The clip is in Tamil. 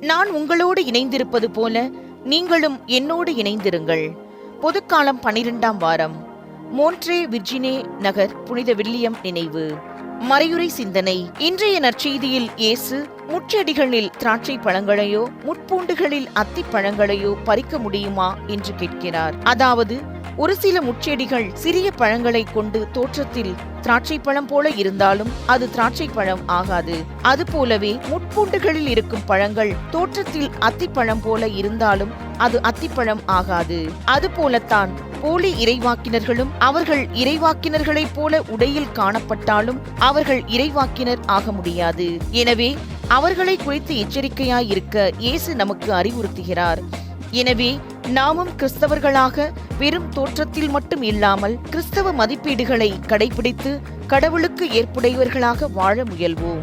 நான் உங்களோடு இணைந்திருப்பது போல நீங்களும் என்னோடு இணைந்திருங்கள். பொதுக்காலம் பனிரெண்டாம் வாரம். மோன்ட்ரே விர்ஜினே நகர் புனித வில்லியம் நினைவு. மறையுறை சிந்தனை. இன்றைய நற்செய்தியில் இயேசு முச்செடிகளில் திராட்சை பழங்களையோ முட்பூண்டுகளில் அத்திப் பழங்களையோ பறிக்க முடியுமா என்று கேட்கிறார். அதாவது ஒரு சில முட்செடிகள் சிறிய பழங்களை கொண்டு தோற்றத்தில் திராட்சை பழம் போல இருந்தாலும் அது திராட்சை பழம் ஆகாது. அது போலவே முட்பூண்டுகளில் இருக்கும் பழங்கள் தோற்றத்தில் அத்திப்பழம் போல இருந்தாலும் அது அத்திப்பழம் ஆகாது. அது போலத்தான் போலி இறைவாக்கினர்களும் அவர்கள் இறைவாக்கினர்களைப் போல உடையில் காணப்பட்டாலும் அவர்கள் இறைவாக்கினர் ஆக முடியாது. எனவே அவர்களை குறித்து எச்சரிக்கையாயிருக்க இயேசு நமக்கு அறிவுறுத்துகிறார். எனவே நாமும் கிறிஸ்தவர்களாக வெறும் தோற்றத்தில் மட்டும் இல்லாமல் கிறிஸ்தவ மதிப்பீடுகளை கடைபிடித்து கடவுளுக்கு ஏற்புடையவர்களாக வாழ முயல்வோம்.